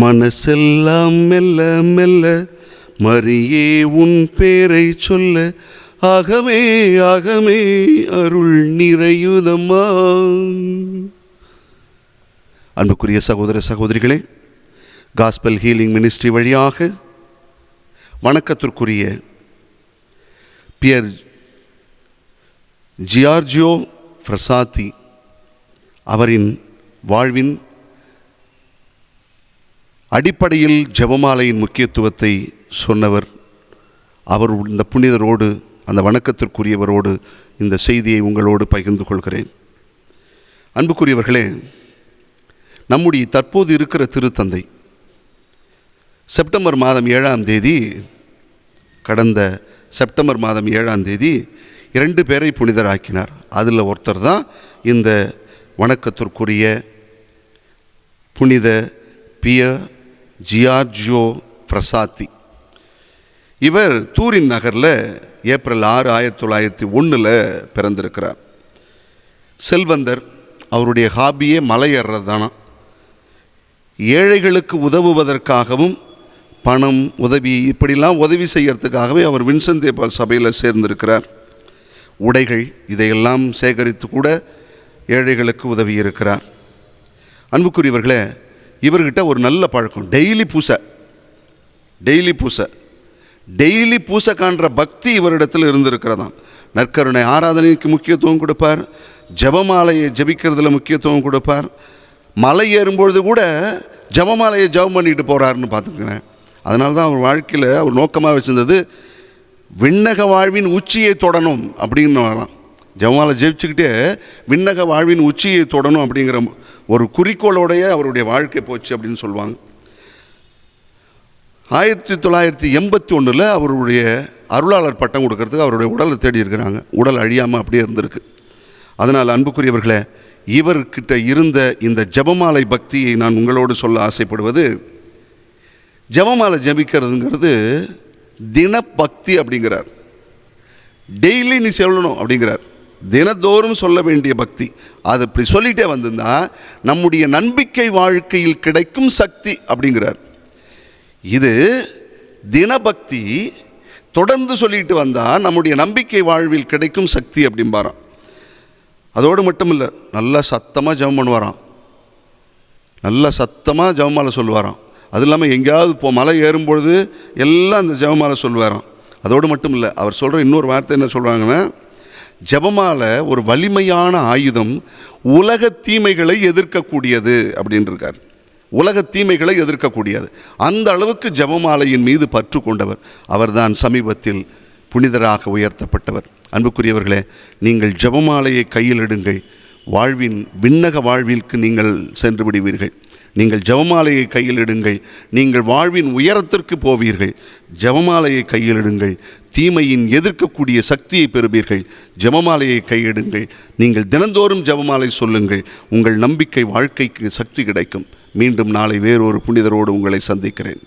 மனசெல்லாம் மெல்ல மெல்ல மரியே உன் பேரை சொல்ல அகமே அகமே அருள் நிறையுதம்மா. அன்புக்குரிய சகோதர சகோதரிகளே காஸ்பல் ஹீலிங் மினிஸ்ட்ரி வழியாக வணக்கத்திற்குரிய பியர் ஜியார்ஜியோ பிரசாத்தி அவரின் வாழ்வின் அடிப்படையில் ஜெபமாலையின் முக்கியத்துவத்தை சொன்னவர் அவர் இந்த புனிதரோடு அந்த வணக்கத்திற்குரியவரோடு இந்த செய்தியை உங்களோடு பகிர்ந்து கொள்கிறேன். அன்புக்குரியவர்களே நம்முடைய தற்போது இருக்கிற திருத்தந்தை செப்டம்பர் மாதம் ஏழாம் தேதி கடந்த செப்டம்பர் மாதம் ஏழாம் தேதி இரண்டு பேரை புனிதராக்கினார். அதில் ஒருத்தர் தான் இந்த வணக்கத்திற்குரிய புனித பிய ஜியார்ஜியோ பிரசாத்தி. இவர் தூரின் நகரில் ஏப்ரல் ஆறு ஆயிரத்தி தொள்ளாயிரத்தி ஒன்றில் பிறந்திருக்கிறார். செல்வந்தர் அவருடைய ஹாபியே மலை தானா ஏழைகளுக்கு உதவுவதற்காகவும் பணம் உதவி இப்படிலாம் உதவி செய்யறதுக்காகவே அவர் வின்சன் தேபால் சபையில் சேர்ந்திருக்கிறார். உடைகள் இதையெல்லாம் சேகரித்து கூட ஏழைகளுக்கு உதவி இருக்கிறார் அன்புக்குரியவர்களே இவர்கிட்ட ஒரு நல்ல பழக்கம். டெய்லி பூசை. டெய்லி பூசை. டெய்லி பூசை காண்ற பக்தி இவரிடத்தில் இருந்திருக்கிறதாம். நற்கருணை ஆராதனைக்கு முக்கியத்துவம் கொடுப்பார். ஜபமாலையை ஜபிக்கிறதுல முக்கியத்துவம் கொடுப்பார். மலை ஏறும்பொழுது கூட ஜபமாலையை ஜபம் பண்ணிட்டு போகிறாருன்னு பார்த்துக்கிறேன். அதனால தான் அவர் வாழ்க்கையில் அவர் நோக்கமாக வச்சிருந்தது விண்ணக வாழ்வின் உச்சியை தொடணும் அப்படின்னு வரலாம் ஜபமாலை ஜெபிச்சுக்கிட்டே விண்ணக வாழ்வின் உச்சியை தொடணும் அப்படிங்கிற ஒரு குறிக்கோளோடைய அவருடைய வாழ்க்கை போச்சு அப்படின்னு சொல்லுவாங்க. ஆயிரத்தி தொள்ளாயிரத்தி எண்பத்தி ஒன்றில் அவருடைய அருளாளர் பட்டம் கொடுக்கறதுக்கு அவருடைய உடலை தேடி இருக்கிறாங்க. உடல் அழியாமல் அப்படியே இருந்திருக்கு. அதனால் அன்புக்குரியவர்களே இவர்கிட்ட இருந்த இந்த ஜபமாலை பக்தியை நான் உங்களோடு சொல்ல ஆசைப்படுவது ஜபமாலை ஜபிக்கிறதுங்கிறது தினபக்தி அப்படிங்கிறார். டெய்லி நீ செல்லணும் அப்படிங்கிறார். தினந்தோறும் சொல்ல வேண்டிய பக்தி. அது இப்படி சொல்லிகிட்டே வந்திருந்தா நம்முடைய நம்பிக்கை வாழ்க்கையில் கிடைக்கும் சக்தி அப்படிங்கிறார். இது தினபக்தி தொடர்ந்து சொல்லிட்டு வந்தால் நம்முடைய நம்பிக்கை வாழ்வில் கிடைக்கும் சக்தி அப்படிம்பாராம். அதோடு மட்டும் இல்லை நல்லா சத்தமாக ஜெபம் பண்ணுவாராம். நல்லா சத்தமாக ஜெபமாலை சொல்லுவாராம். அது இல்லாமல் எங்கேயாவது இப்போ மலை ஏறும்பொழுது எல்லாம் அந்த ஜெபமாலை சொல்லுவாராம். அதோடு மட்டும் இல்லை அவர் சொல்கிற இன்னொரு வார்த்தை என்ன சொல்கிறாங்கன்னா ஜெபமாலை ஒரு வலிமையான ஆயுதம் உலக தீமைகளை எதிர்க்கக்கூடியது அப்படின்னு இருக்கார். உலக தீமைகளை எதிர்க்கக்கூடியது. அந்த அளவுக்கு ஜெபமாலையின் மீது பற்று கொண்டவர். அவர்தான் சமீபத்தில் புனிதராக உயர்த்தப்பட்டவர். அன்புக்குரியவர்களே நீங்கள் ஜபமாலையை கையில் எடுங்கள். வாழ்வின் விண்ணக வாழ்விற்கு நீங்கள் சென்று விடுவீர்கள். நீங்கள் ஜெபமாலையை கையில் எடுங்கள் நீங்கள் வாழ்வின் உயரத்திற்கு போவீர்கள். ஜெபமாலையை கையில் எடுங்கள் தீமையின் எதிர்க்கக்கூடிய சக்தியை பெறுவீர்கள். ஜெபமாலையை கையிடுங்கள். நீங்கள் தினந்தோறும் ஜெபமாலை சொல்லுங்கள். உங்கள் நம்பிக்கை வாழ்க்கைக்கு சக்தி கிடைக்கும். மீண்டும் நாளை வேறொரு புனிதரோடு உங்களை சந்திக்கிறேன்.